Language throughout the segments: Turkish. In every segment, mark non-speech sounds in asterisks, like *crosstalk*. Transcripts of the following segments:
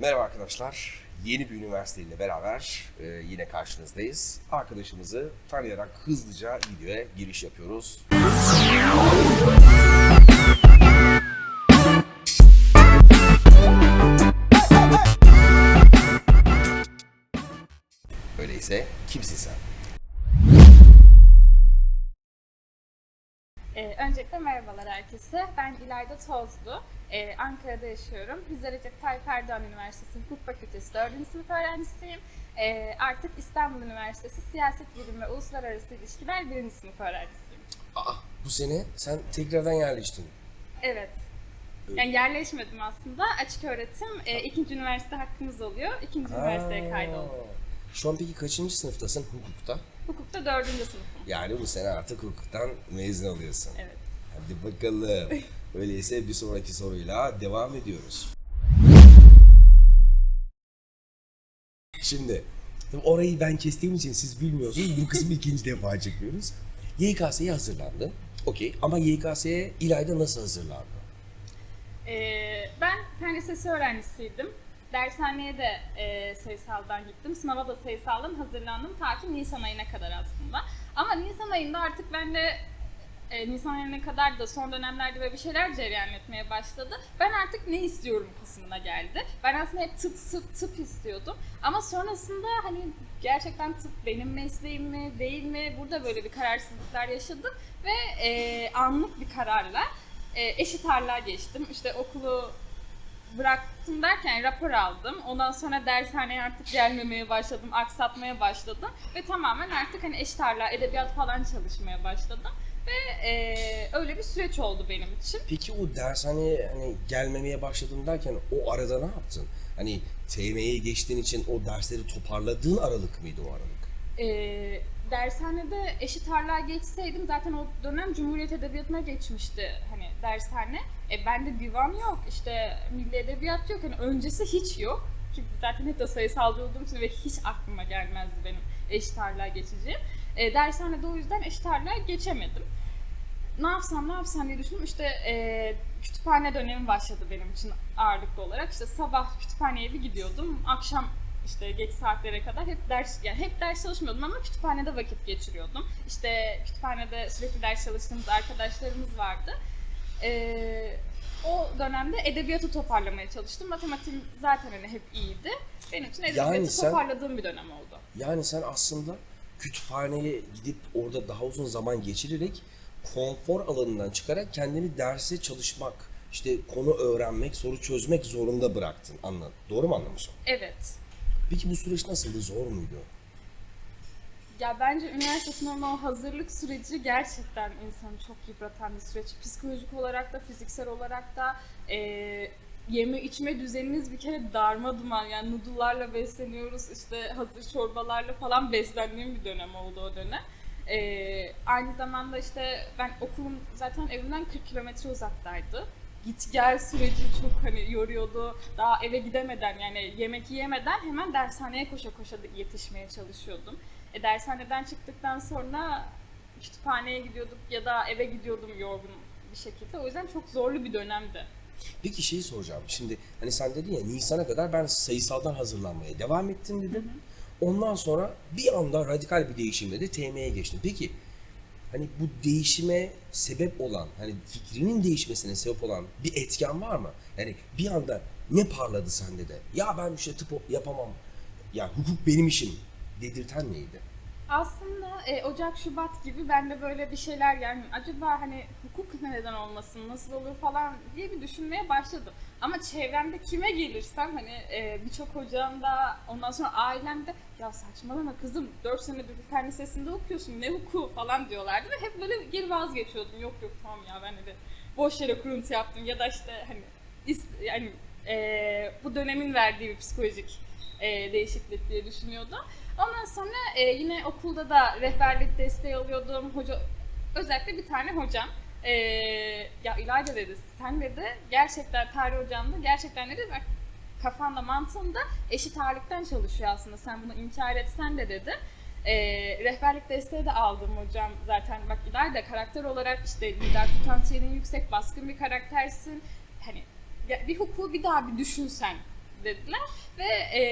Merhaba arkadaşlar. Yeni bir üniversiteyle beraber e, yine karşınızdayız. Arkadaşımızı tanıyarak hızlıca videoya giriş yapıyoruz. Öyleyse kimsin sen? Öncelikle merhabalar herkese. Ben İlayda Tozlu. Ee, Ankara'da yaşıyorum. Hizar Recep Tayyip Erdoğan Üniversitesi Hukuk Fakültesi 4. sınıf öğrencisiyim. Ee, artık İstanbul Üniversitesi Siyaset Bilimi ve Uluslararası İlişkiler 1. sınıf öğrencisiyim. Aa, bu sene sen tekrardan yerleştin. Evet. Yani yerleşmedim aslında. Açık öğretim e, ikinci üniversite hakkımız oluyor. İkinci üniversiteye kaydoldum. Aa. Şu an peki kaçıncı sınıftasın hukukta? Hukukta dördüncü sınıfım. Yani bu sene artık hukuktan mezun oluyorsun. Evet. Hadi bakalım. Öyleyse bir sonraki soruyla devam ediyoruz. Şimdi orayı ben kestiğim için siz bilmiyorsunuz. Bu kısmı ikinci defa çekiyoruz. YKS'ye hazırlandın. Okey ama YKS'ye İlayda nasıl hazırlandı? Ee, ben fen lisesi öğrencisiydim. Dershaneye de e, sayısaldan gittim. Sınava da sayısaldan hazırlandım ta ki Nisan ayına kadar aslında. Ama Nisan ayında artık ben de e, Nisan ayına kadar da son dönemlerde böyle bir şeyler cereyan başladı. Ben artık ne istiyorum kısmına geldi. Ben aslında hep tıp tıp tıp istiyordum. Ama sonrasında hani gerçekten tıp benim mesleğim mi değil mi? Burada böyle bir kararsızlıklar yaşadım. Ve e, anlık bir kararla e, eşit ağırlığa geçtim. İşte okulu bıraktım derken rapor aldım. Ondan sonra dershaneye artık gelmemeye başladım, aksatmaya başladım. Ve tamamen artık hani eşit ağırlığa, edebiyat falan çalışmaya başladım. Ve e, öyle bir süreç oldu benim için. Peki o dershaneye hani gelmemeye başladım derken o arada ne yaptın? Hani TM'ye geçtiğin için o dersleri toparladığın aralık mıydı o aralık? e, dershanede eşit ağırlığa geçseydim zaten o dönem Cumhuriyet Edebiyatı'na geçmişti hani dershane. E, bende divan yok, işte milli edebiyat yok. Hani öncesi hiç yok. Çünkü zaten hep de sayısalcı olduğum için ve hiç aklıma gelmezdi benim eşit ağırlığa geçeceğim. E, dershanede o yüzden eşit ağırlığa geçemedim. Ne yapsam ne yapsam diye düşündüm. İşte e, kütüphane dönemi başladı benim için ağırlıklı olarak. İşte sabah kütüphaneye bir gidiyordum. Akşam işte geç saatlere kadar hep ders yani hep ders çalışmıyordum ama kütüphanede vakit geçiriyordum. İşte kütüphanede sürekli ders çalıştığımız arkadaşlarımız vardı. Ee, o dönemde edebiyatı toparlamaya çalıştım. Matematiğim zaten hani hep iyiydi. Benim için edebiyatı Yani sen- toparladığım bir dönem oldu. Yani sen aslında kütüphaneye gidip orada daha uzun zaman geçirerek konfor alanından çıkarak kendini derse çalışmak, işte konu öğrenmek, soru çözmek zorunda bıraktın. Anladın. Doğru mu anlamışım? Evet. Peki bu süreç nasıldı? Zor muydu? Ya bence üniversite sınavına o hazırlık süreci gerçekten insanı çok yıpratan bir süreç. Psikolojik olarak da fiziksel olarak da e, yeme içme düzenimiz bir kere darma duman. Yani noodle'larla besleniyoruz işte hazır çorbalarla falan beslendiğim bir dönem oldu o dönem. E, aynı zamanda işte ben okulum zaten evimden 40 kilometre uzaktaydı. Git gel süreci çok hani yoruyordu. Daha eve gidemeden yani yemek yiyemeden hemen dershaneye koşa koşa yetişmeye çalışıyordum. E, dershaneden çıktıktan sonra kütüphaneye gidiyorduk ya da eve gidiyordum yorgun bir şekilde. O yüzden çok zorlu bir dönemdi. Peki şeyi soracağım. Şimdi hani sen dedin ya Nisan'a kadar ben sayısaldan hazırlanmaya devam ettim dedin. Ondan sonra bir anda radikal bir değişimle de TM'ye geçtim. Peki hani bu değişime sebep olan, hani fikrinin değişmesine sebep olan bir etken var mı? Yani bir anda ne parladı sende de? Ya ben işte tıp yapamam. Ya hukuk benim işim dedirten neydi? Aslında e, Ocak, Şubat gibi ben de böyle bir şeyler yani acaba hani hukuk neden olmasın, nasıl olur falan diye bir düşünmeye başladım. Ama çevremde kime gelirsem hani e, birçok hocam da ondan sonra ailem de ya saçmalama kızım 4 senedir bir fen lisesinde okuyorsun ne hukuku falan diyorlardı ve hep böyle geri vazgeçiyordum. Yok yok tamam ya ben de boş yere kuruntu yaptım ya da işte hani is- yani e, bu dönemin verdiği bir psikolojik e, değişiklik diye düşünüyordum. Ondan sonra e, yine okulda da rehberlik desteği alıyordum. Hoca özellikle bir tane hocam e, ya İlayda dedi sen dedi gerçekten tarih hocam da gerçekten dedi bak kafanda mantığında eşit ağırlıktan çalışıyor aslında sen bunu inkar etsen de dedi. E, rehberlik desteği de aldım hocam zaten bak İlayda karakter olarak işte lider potansiyelin yüksek baskın bir karaktersin. Hani ya bir hukuku bir daha bir düşünsen dediler ve e,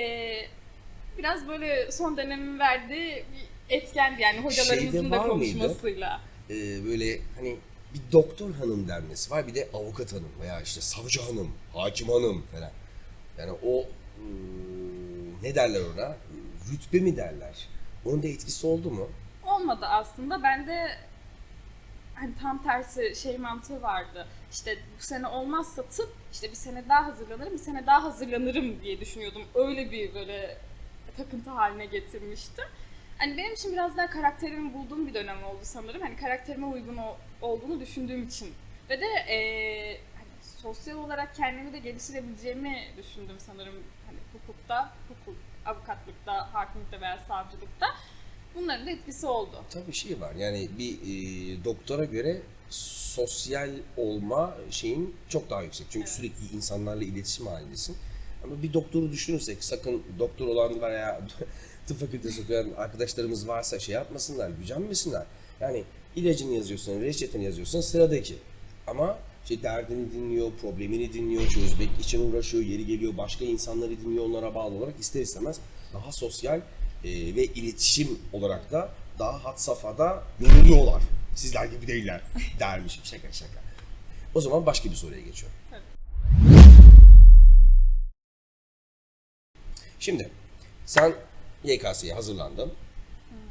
biraz böyle son dönemin verdiği bir etkendi yani hocalarımızın Şeyde da var mıydı? konuşmasıyla. Ee, böyle hani bir doktor hanım denmesi var bir de avukat hanım veya işte savcı hanım, hakim hanım falan. Yani o ıı, ne derler ona? Rütbe mi derler? Onun da etkisi oldu mu? olmadı aslında. Ben de hani tam tersi şey mantığı vardı. İşte bu sene olmazsa tıp, işte bir sene daha hazırlanırım, bir sene daha hazırlanırım diye düşünüyordum. Öyle bir böyle takıntı haline getirmiştim. Hani benim için biraz daha karakterimi bulduğum bir dönem oldu sanırım. Hani karakterime uygun o- olduğunu düşündüğüm için. Ve de eee, hani sosyal olarak kendimi de geliştirebileceğimi düşündüm sanırım. Hani hukukta, hukuk, avukatlıkta, hakimlikte veya savcılıkta. Bunların da etkisi oldu. Tabii şey var yani bir e, doktora göre sosyal olma şeyin çok daha yüksek. Çünkü Evet. sürekli insanlarla iletişim halindesin. Ama bir doktoru düşünürsek sakın doktor olan veya *laughs* tıp fakültesi okuyan arkadaşlarımız varsa şey yapmasınlar, gücenmesinler. Yani ilacını yazıyorsun, reçeteni yazıyorsun sıradaki. Ama işte derdini dinliyor, problemini dinliyor, çözmek için uğraşıyor, yeri geliyor başka insanları dinliyor, onlara bağlı olarak ister istemez daha sosyal e, ve iletişim olarak da daha had safhada görülüyorlar. Sizler gibi değiller dermişim şaka şaka. O zaman başka bir soruya geçiyorum. Şimdi sen YKS'ye hazırlandın.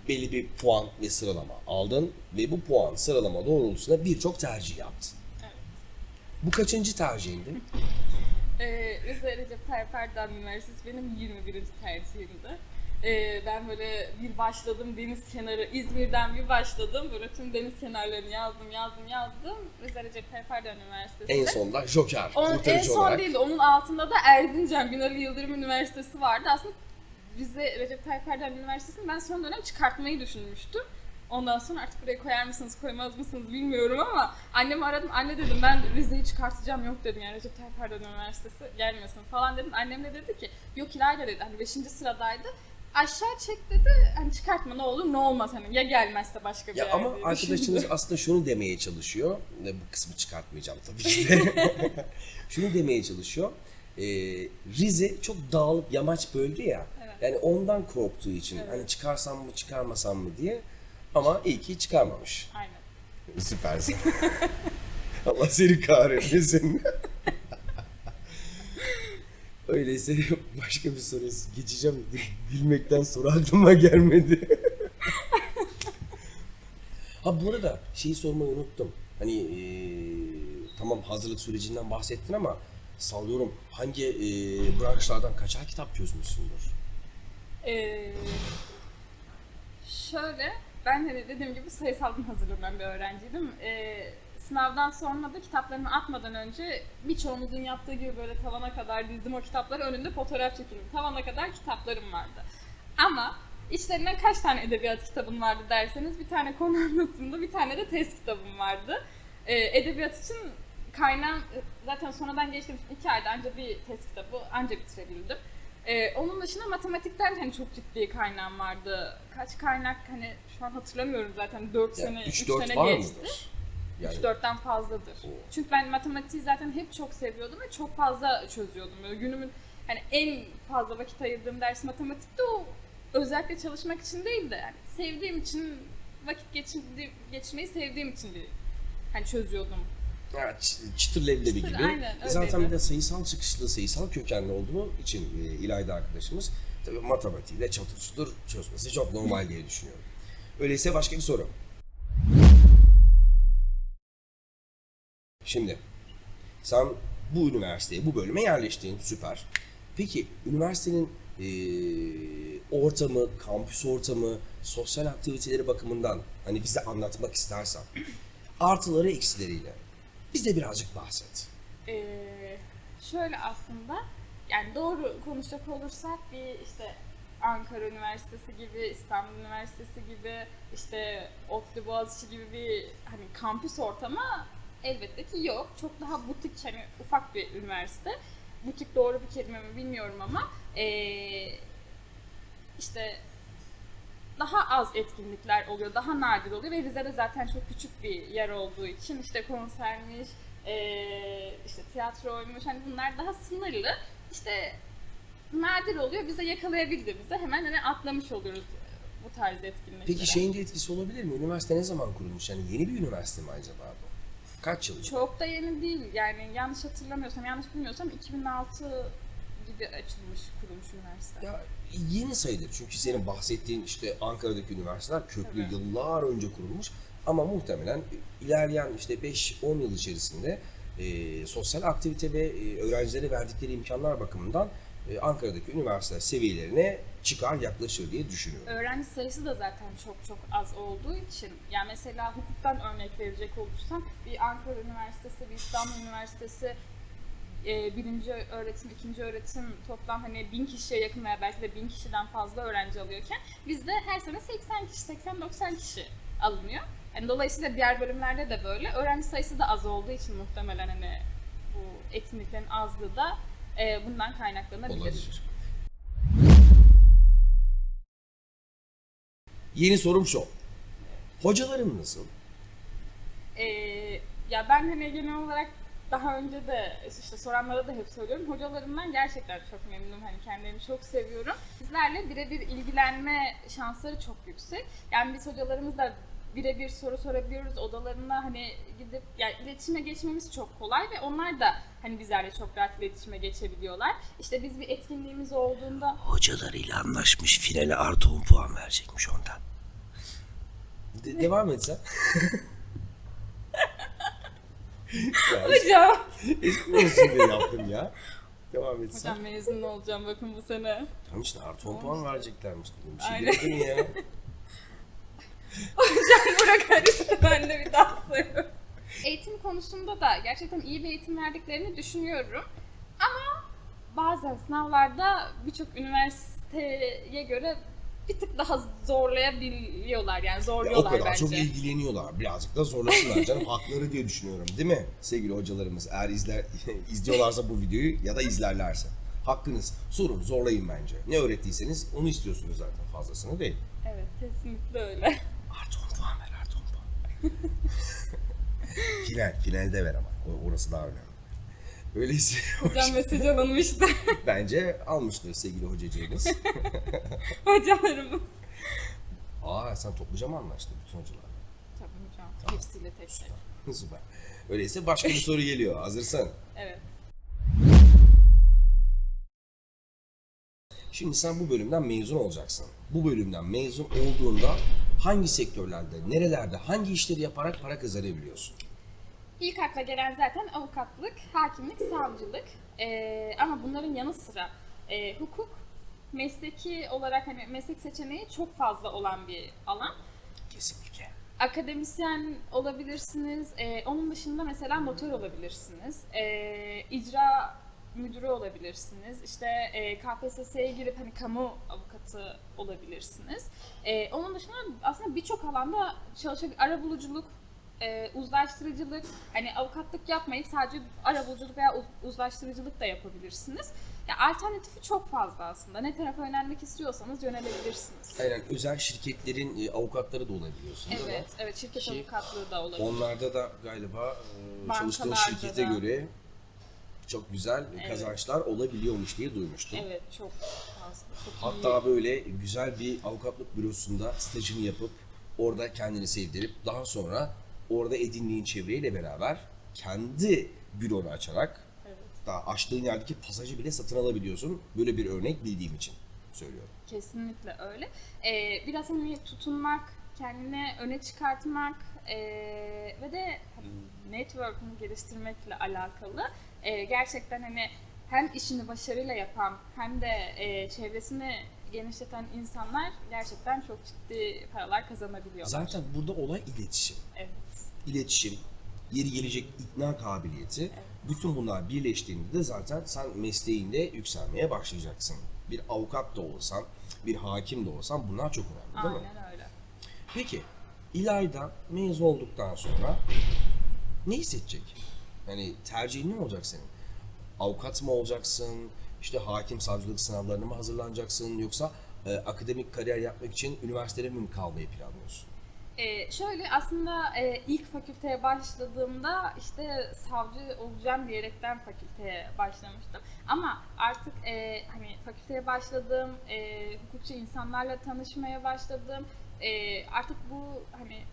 Belli bir puan ve sıralama aldın ve bu puan sıralama doğrultusunda birçok tercih yaptın. Evet. Bu kaçıncı tercihindi? *laughs* Ee, Recep Tayyip Erdoğan Üniversitesi benim 21. tercihimdi. Ee, ben böyle bir başladım deniz kenarı, İzmir'den bir başladım. Böyle tüm deniz kenarlarını yazdım, yazdım, yazdım. Rize Recep Tayyip Erdoğan Üniversitesi'nde. En sonda Joker, Onun en son olarak. değil de onun altında da Erzincan Binali Yıldırım Üniversitesi vardı. Aslında Rize Recep Tayyip Erdoğan Üniversitesi'ni ben son dönem çıkartmayı düşünmüştüm. Ondan sonra artık buraya koyar mısınız koymaz mısınız bilmiyorum ama annemi aradım. Anne dedim ben Rize'yi çıkartacağım yok dedim yani Recep Tayyip Erdoğan Üniversitesi gelmesin falan dedim. Annem de dedi ki yok İlayda dedi hani 5. sıradaydı. Aşağı çek dedi hani çıkartma ne olur ne olmaz hani ya gelmezse başka bir Ya yer ama diye arkadaşınız düşündüm. aslında şunu demeye çalışıyor. Ne, Bu kısmı çıkartmayacağım tabii ki de. *laughs* *laughs* şunu demeye çalışıyor. Ee, Rize çok dağlık yamaç bölge ya. Evet. Yani ondan korktuğu için Evet. hani çıkarsam mı çıkarmasam mı diye. Ama iyi ki çıkarmamış. Aynen. Süpersin. *laughs* Allah seni kahretmesin. Öyleyse başka bir soruya geçeceğim. *laughs* Gülmekten soru aklıma gelmedi. *laughs* ha bu arada şeyi sormayı unuttum. Hani eee, tamam hazırlık sürecinden bahsettin ama sallıyorum hangi eee branşlardan kaçar kitap çözmüşsündür? Ee, şöyle, ben hani dediğim gibi sayısaldan hazırlanan bir öğrenciydim. Ee, sınavdan sonra da kitaplarımı atmadan önce birçoğumuzun yaptığı gibi böyle tavana kadar dizdim o kitapları önünde fotoğraf çekildim. Tavana kadar kitaplarım vardı. Ama içlerinden kaç tane edebiyat kitabın vardı derseniz bir tane konu *laughs* anlatımda bir tane de test kitabım vardı. Ee, edebiyat için kaynağım zaten sonradan geçtiğim iki ayda anca bir test kitabı anca bitirebildim. Ee, onun dışında matematikten hani çok ciddi kaynağım vardı. Kaç kaynak hani şu an hatırlamıyorum zaten 4 Yani sene, 3 3-4 sene geçti. mıdır? Yani 3-4'ten fazladır. Oo. Çünkü ben matematiği zaten hep çok seviyordum ve çok fazla çözüyordum. Böyle günümün hani en fazla vakit ayırdığım ders matematikte o özellikle çalışmak için değil de yani sevdiğim için vakit geçirdi, geçirmeyi sevdiğim için bir hani çözüyordum. Ç- çıtır leblebi Çıtır, gibi. aynen, Zaten bir de sayısal çıkışlı, sayısal kökenli olduğu için e, İlayda arkadaşımız tabii matematiğiyle çatır çutur çözmesi çok normal diye düşünüyorum. Öyleyse başka bir soru. Şimdi sen bu üniversiteye, bu bölüme yerleştin, süper. Peki üniversitenin e, ortamı, kampüs ortamı, sosyal aktiviteleri bakımından hani bize anlatmak istersen artıları eksileriyle bize birazcık bahset. Ee, şöyle aslında yani doğru konuşacak olursak bir işte Ankara Üniversitesi gibi, İstanbul Üniversitesi gibi, işte ODTÜ Boğaziçi gibi bir hani kampüs ortamı elbette ki yok. Çok daha butik hani ufak bir üniversite. Butik doğru bir kelime mi bilmiyorum ama ee, işte daha az etkinlikler oluyor, daha nadir oluyor ve Rize'de zaten çok küçük bir yer olduğu için işte konsermiş, eee, işte tiyatroymuş hani bunlar daha sınırlı. İşte nadir oluyor. Bize yakalayabildiğimizde hemen hani atlamış oluyoruz bu tarz etkinliklere. Peki şeyin de etkisi olabilir mi? Üniversite ne zaman kurulmuş? Yani yeni bir üniversite mi acaba bu? Kaç yıl? Çok da yeni değil. Yani yanlış hatırlamıyorsam, yanlış bilmiyorsam 2006 gibi açılmış, kurulmuş üniversite. Ya yeni sayılır çünkü senin bahsettiğin işte Ankara'daki üniversiteler köklü Tabii. yıllar önce kurulmuş ama muhtemelen ilerleyen işte 5-10 yıl içerisinde e, sosyal aktivite ve e, öğrencilere verdikleri imkanlar bakımından e, Ankara'daki üniversite seviyelerine çıkar yaklaşır diye düşünüyorum. Öğrenci sayısı da zaten çok çok az olduğu için yani mesela hukuktan örnek verecek olursam bir Ankara Üniversitesi, bir İstanbul Üniversitesi e, birinci öğretim, ikinci öğretim toplam hani bin kişiye yakın veya belki de bin kişiden fazla öğrenci alıyorken bizde her sene 80 kişi, 80-90 kişi alınıyor. Yani dolayısıyla diğer bölümlerde de böyle. Öğrenci sayısı da az olduğu için muhtemelen hani bu etkinliklerin azlığı da e, bundan kaynaklanabilir. Olabilir. Yeni sorum şu. Hocalarım nasıl? Ee, ya ben hani genel olarak daha önce de işte soranlara da hep söylüyorum. Hocalarımdan gerçekten çok memnunum. Hani kendilerini çok seviyorum. Bizlerle birebir ilgilenme şansları çok yüksek. Yani biz hocalarımızla birebir soru sorabiliyoruz. Odalarına hani gidip yani iletişime geçmemiz çok kolay ve onlar da hani bizlerle çok rahat iletişime geçebiliyorlar. İşte biz bir etkinliğimiz olduğunda Hocalarıyla anlaşmış finale artı 10 puan verecekmiş ondan. De- devam et sen. ya, *laughs* Hocam! espri olsun diye yaptım ya. Devam et sen. Hocam mezun olacağım bakın bu sene. Tamam işte artı 10 puan vereceklermiş dedim. Bir şey Aynen. demedin ya. *laughs* konusunda da gerçekten iyi bir eğitim verdiklerini düşünüyorum. Ama bazen sınavlarda birçok üniversiteye göre bir tık daha zorlayabiliyorlar yani Ya o zorluyorlar kadar bence. çok ilgileniyorlar. Birazcık da zorlasınlar canım. *laughs* Hakları diye düşünüyorum. Değil mi sevgili hocalarımız? Eğer izler *laughs* izliyorlarsa bu videoyu ya da izlerlerse. Hakkınız. Sorun, zorlayın bence. Ne öğrettiyseniz onu istiyorsunuz zaten. Fazlasını değil. Evet kesinlikle öyle. Artı 10 puan ver, artı 10 puan. *laughs* Final, finalde ver ama. Orası daha önemli. Öyleyse Hocam mesaj alınmıştı. bence almıştır sevgili hocacığımız. *laughs* Hocalarımız. Aa sen topluca mı anlaştın bütün hocalarla? Tabii hocam. Hepsiyle tek tek. *laughs* Süper. Öyleyse başka bir soru geliyor. Hazırsan. Evet. Şimdi sen bu bölümden mezun olacaksın. Bu bölümden mezun olduğunda hangi sektörlerde, nerelerde, hangi işleri yaparak para kazanabiliyorsun? İlk akla gelen zaten avukatlık, hakimlik, savcılık. Ee, ama bunların yanı sıra e, hukuk mesleki olarak hani meslek seçeneği çok fazla olan bir alan. Kesinlikle. Akademisyen olabilirsiniz. Ee, onun dışında mesela noter olabilirsiniz. Ee, icra müdürü olabilirsiniz. İşte e, KPSS'ye girip hani kamu avukatı olabilirsiniz. Ee, onun dışında aslında birçok alanda çalışabilir. Arabuluculuk, e, uzlaştırıcılık, hani avukatlık yapmayıp sadece arabuluculuk veya uz- uzlaştırıcılık da yapabilirsiniz. Ya alternatifi çok fazla aslında. Ne tarafa yönelmek istiyorsanız yönelebilirsiniz. Aynen özel şirketlerin e, avukatları da olabiliyorsun değil mi? Evet, evet şirket Ki avukatlığı da olabilir. Onlarda da galiba e, çalıştığın Bankalarda şirkete da. göre çok güzel Evet. kazançlar olabiliyormuş diye duymuştum. Evet çok fazla. Çok Hatta böyle güzel bir avukatlık bürosunda stajını yapıp orada kendini sevdirip daha sonra orada edindiğin çevreyle beraber kendi büronu açarak. Evet, daha açtığın yerdeki pasajı bile satın alabiliyorsun. Böyle bir örnek bildiğim için söylüyorum. kesinlikle öyle. Ee, biraz hani tutunmak, kendini öne çıkartmak ee, ve de hani network'ünü geliştirmekle alakalı. Ee, gerçekten hani hem işini başarıyla yapan hem de ee, çevresini genişleten insanlar gerçekten çok ciddi paralar kazanabiliyorlar. Zaten burada olay iletişim. Evet. İletişim, yeri gelecek ikna kabiliyeti. Bütün bunlar birleştiğinde de zaten sen mesleğinde yükselmeye başlayacaksın. Bir avukat da olsan, bir hakim de olsan bunlar çok önemli değil mi? Aynen öyle. Peki İlayda mezun olduktan sonra ne hissedecek? Yani tercihin ne olacak senin? Avukat mı olacaksın? İşte hakim savcılık sınavlarına mı hazırlanacaksın? Yoksa e, akademik kariyer yapmak için üniversitede mi kalmayı planlıyorsun? Ee, şöyle aslında e, ilk fakülteye başladığımda işte savcı olacağım diyerekten fakülteye başlamıştım. Ama artık e, hani fakülteye başladım, e, hukukçu insanlarla tanışmaya başladım. E, artık bu hani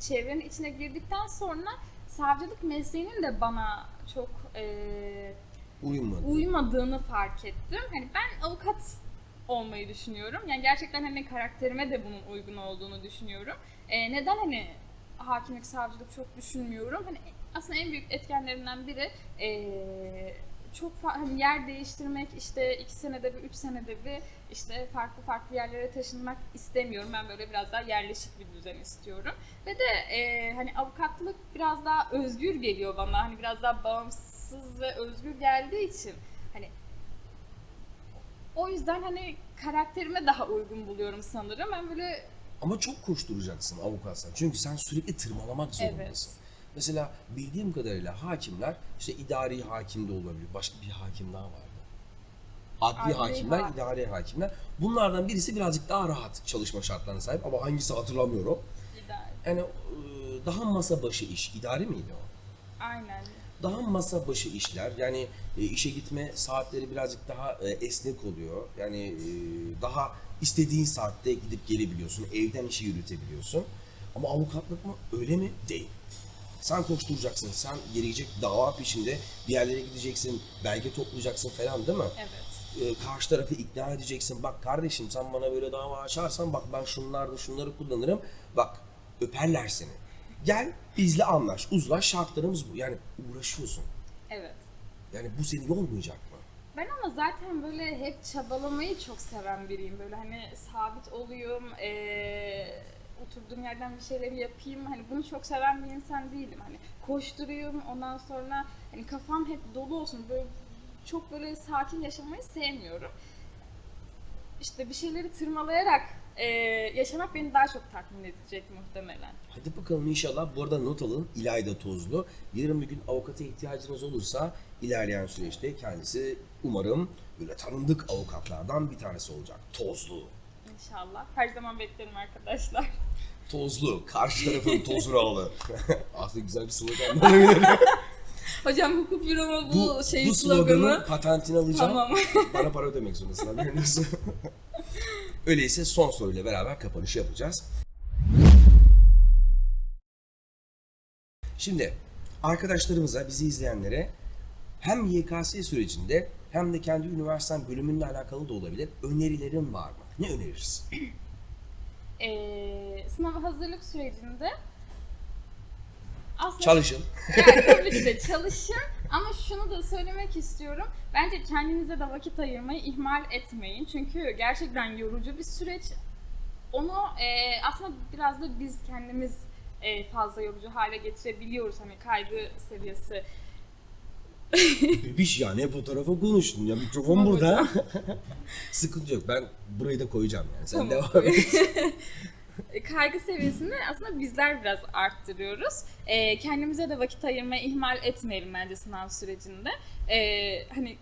çevrenin içine girdikten sonra savcılık mesleğinin de bana çok e, Uyumadı. uymadığını fark ettim. Hani ben avukat olmayı düşünüyorum. Yani gerçekten hani karakterime de bunun uygun olduğunu düşünüyorum. Ee, neden hani hakimlik, savcılık çok düşünmüyorum? Hani aslında en büyük etkenlerinden biri ee, çok hani yer değiştirmek işte iki senede bir, üç senede bir işte farklı farklı yerlere taşınmak istemiyorum. Ben böyle biraz daha yerleşik bir düzen istiyorum. Ve de ee, hani avukatlık biraz daha özgür geliyor bana. Hani biraz daha bağımsız ve özgür geldiği için hani o yüzden hani karakterime daha uygun buluyorum sanırım. Ben böyle Ama çok koşturacaksın avukatsan. Çünkü sen sürekli tırmalamak zorundasın. Evet. Mesela bildiğim kadarıyla hakimler işte idari hakim de olabilir. Başka bir hakim daha vardı. Adli Adli hakimler, ha- idari hakimler. Bunlardan birisi birazcık daha rahat çalışma şartlarına sahip ama hangisi hatırlamıyorum. ideal. Yani e, daha masa başı iş. İdari miydi o? Aynen. Daha masa başı işler. Yani e, işe gitme saatleri birazcık daha e, esnek oluyor. Yani e, daha istediğin saatte gidip gelebiliyorsun. Evden işi yürütebiliyorsun. Ama avukatlık mı? Öyle mi? Değil. Sen koşturacaksın. Sen gelecek dava peşinde bir yerlere gideceksin. Belge toplayacaksın falan değil mi? Evet. e, karşı tarafı ikna edeceksin. Bak kardeşim sen bana böyle dava açarsan bak ben şunlarda şunları kullanırım. Bak öperler seni. Gel bizle anlaş, uzlaş şartlarımız bu. Yani uğraşıyorsun. Evet. Yani bu seni yormayacak mı? Ben ama zaten böyle hep çabalamayı çok seven biriyim. Böyle hani sabit olayım, eee oturduğum yerden bir şeyleri yapayım. Hani bunu çok seven bir insan değilim. Hani koşturayım ondan sonra hani kafam hep dolu olsun. Böyle çok böyle sakin yaşamayı sevmiyorum. İşte bir şeyleri tırmalayarak eee, yaşamak beni daha çok tatmin edecek muhtemelen. Hadi bakalım inşallah. Bu arada not alın. İlayda Tozlu. Yarın bir gün avukata ihtiyacınız olursa ilerleyen süreçte kendisi umarım böyle tanındık avukatlardan bir tanesi olacak. Tozlu. İnşallah. Her zaman beklerim arkadaşlar. Tozlu. Karşı tarafın tozrağı. Aslında *laughs* güzel bir slogan. *laughs* Hocam hukuk büroma bu, bu, şey bu sloganı. sloganın patentini alacağım. Tamam. *laughs* Bana para ödemek zorundasın haberin olsun. *laughs* Öyleyse son soruyla beraber kapanışı yapacağız. Şimdi arkadaşlarımıza, bizi izleyenlere hem YKS sürecinde hem de kendi üniversiten bölümünle alakalı da olabilir önerilerin var mı? Ne önerirsin? Ee, sınava hazırlık sürecinde aslında Çalışın. *laughs* *laughs* yani tabii ki de çalışın ama şunu da söylemek istiyorum. Bence kendinize de vakit ayırmayı ihmal etmeyin. Çünkü gerçekten yorucu bir süreç. Onu e, aslında biraz da biz kendimiz e, fazla yorucu hale getirebiliyoruz. Hani kaygı seviyesi Bebiş ya ne fotoğrafa konuştun ya mikrofon burada. *laughs* Sıkıntı yok ben burayı da koyacağım yani sen devam et. E, kaygı seviyesini aslında bizler biraz arttırıyoruz. E, kendimize de vakit ayırmayı ihmal etmeyelim bence sınav sürecinde. E, hani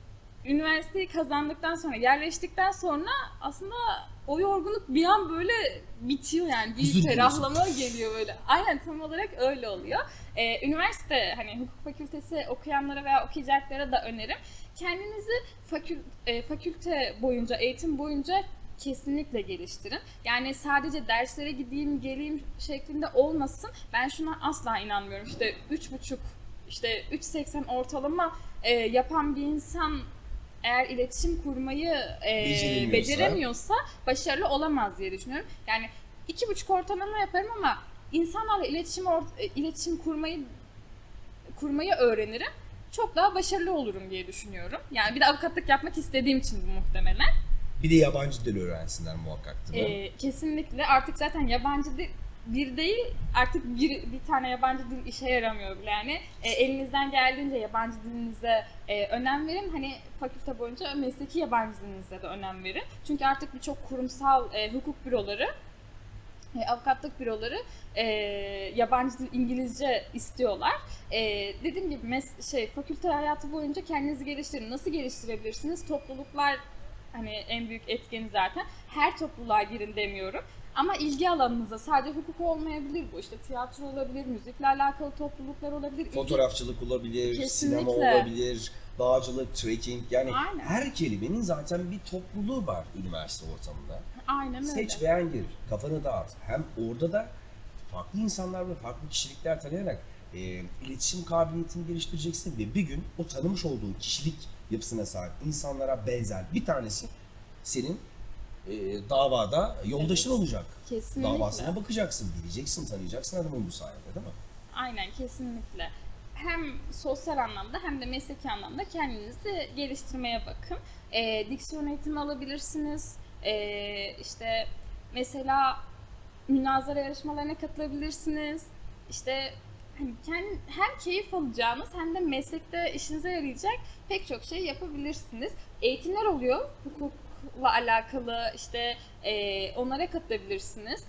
üniversiteyi kazandıktan sonra, yerleştikten sonra aslında o yorgunluk bir an böyle bitiyor yani. Bir ferahlama geliyor böyle. Aynen tam olarak öyle oluyor. E, üniversite hani hukuk fakültesi okuyanlara veya okuyacaklara da önerim. Kendinizi fakül, e, fakülte boyunca, eğitim boyunca kesinlikle geliştirin. Yani sadece derslere gideyim, geleyim şeklinde olmasın. Ben şuna asla inanmıyorum. İşte 3,5 işte 3.80 ortalama e, yapan bir insan eğer iletişim kurmayı e, Beceremiyorsa. başarılı olamaz diye düşünüyorum. Yani iki buçuk ortalama yaparım ama insanlarla iletişim e, iletişim kurmayı kurmayı öğrenirim. Çok daha başarılı olurum diye düşünüyorum. Yani bir de avukatlık yapmak istediğim için bu muhtemelen. Bir de yabancı dil öğrensinler muhakkak değil mi? Ee, kesinlikle artık zaten yabancı dil bir değil artık bir, bir tane yabancı dil işe yaramıyor bile yani E, elinizden geldiğince yabancı dilinize e, önem verin hani fakülte boyunca mesleki yabancı dilinize de önem verin çünkü artık birçok kurumsal e, hukuk büroları e, avukatlık büroları e, yabancı dil İngilizce istiyorlar. E, dediğim gibi mes- şey fakülte hayatı boyunca kendinizi geliştirin. Nasıl geliştirebilirsiniz? Topluluklar hani en büyük etkeni zaten. Her topluluğa girin demiyorum. Ama ilgi alanınıza sadece hukuk olmayabilir bu. İşte tiyatro olabilir, müzikle alakalı topluluklar olabilir. Fotoğrafçılık olabilir, Kesinlikle. sinema olabilir, dağcılık, trekking yani Aynen. her kelimenin zaten bir topluluğu var üniversite ortamında. Aynen öyle. Seç beğen gir, kafanı dağıt. Hem orada da farklı insanlar ve farklı kişilikler tanıyarak e, iletişim kabiliyetini geliştireceksin ve bir gün o tanımış olduğun kişilik yapısına sahip insanlara benzer bir tanesi senin e, davada yoldaşın olacak. Kesinlikle. Davasına bakacaksın, bileceksin, tanıyacaksın adamın bu sayede değil mi? Aynen kesinlikle. Hem sosyal anlamda hem de mesleki anlamda kendinizi geliştirmeye bakın. E, diksiyon eğitimi alabilirsiniz. E, işte mesela münazara yarışmalarına katılabilirsiniz. İşte hani kendi, hem keyif alacağınız hem de meslekte işinize yarayacak pek çok şey yapabilirsiniz. Eğitimler oluyor hukukla alakalı işte e, onlara katılabilirsiniz.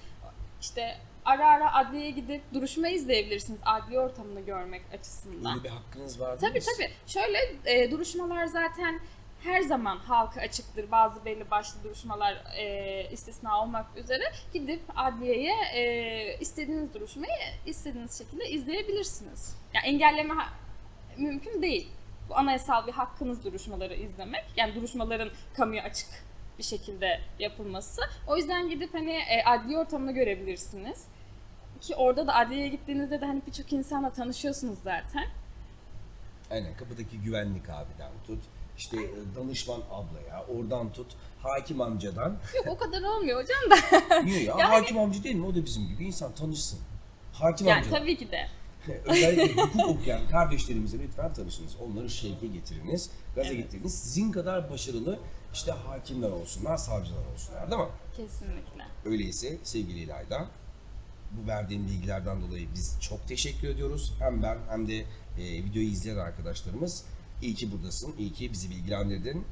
İşte ara ara adliyeye gidip duruşma izleyebilirsiniz adliye ortamını görmek açısından. Böyle bir hakkınız var değil Tabii mi? tabii. Şöyle e, duruşmalar zaten her zaman halka açıktır. Bazı belli başlı duruşmalar e, istisna olmak üzere gidip adliyeye e, istediğiniz duruşmayı istediğiniz şekilde izleyebilirsiniz. Yani engelleme mümkün değil. Bu anayasal bir hakkınız duruşmaları izlemek. Yani duruşmaların kamuya açık bir şekilde yapılması. O yüzden gidip hani e, adliye ortamını görebilirsiniz. Ki orada da adliyeye gittiğinizde de hani birçok insanla tanışıyorsunuz zaten. Aynen kapıdaki güvenlik abiden tut, işte e, danışman ablaya, oradan tut, hakim amcadan. *laughs* Yok o kadar olmuyor hocam da. Niye ya? *laughs* Yani- Hakim amca değil mi? O da bizim gibi insan tanışsın. Hakim yani amca. tabii ki de. *laughs* Özellikle hukuk okuyan kardeşlerimizle lütfen tanışınız. Onları şevke getiriniz, gaza Evet. getiriniz. Sizin kadar başarılı işte hakimler olsunlar, savcılar olsunlar değil mi? Kesinlikle. Öyleyse sevgili İlayda, bu verdiğin bilgilerden dolayı biz çok teşekkür ediyoruz. Hem ben hem de e, videoyu izleyen arkadaşlarımız. İyi ki buradasın, iyi ki bizi bilgilendirdin.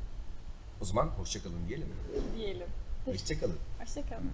O zaman hoşçakalın diyelim mi? Diyelim. Hoşçakalın. Hoşçakalın.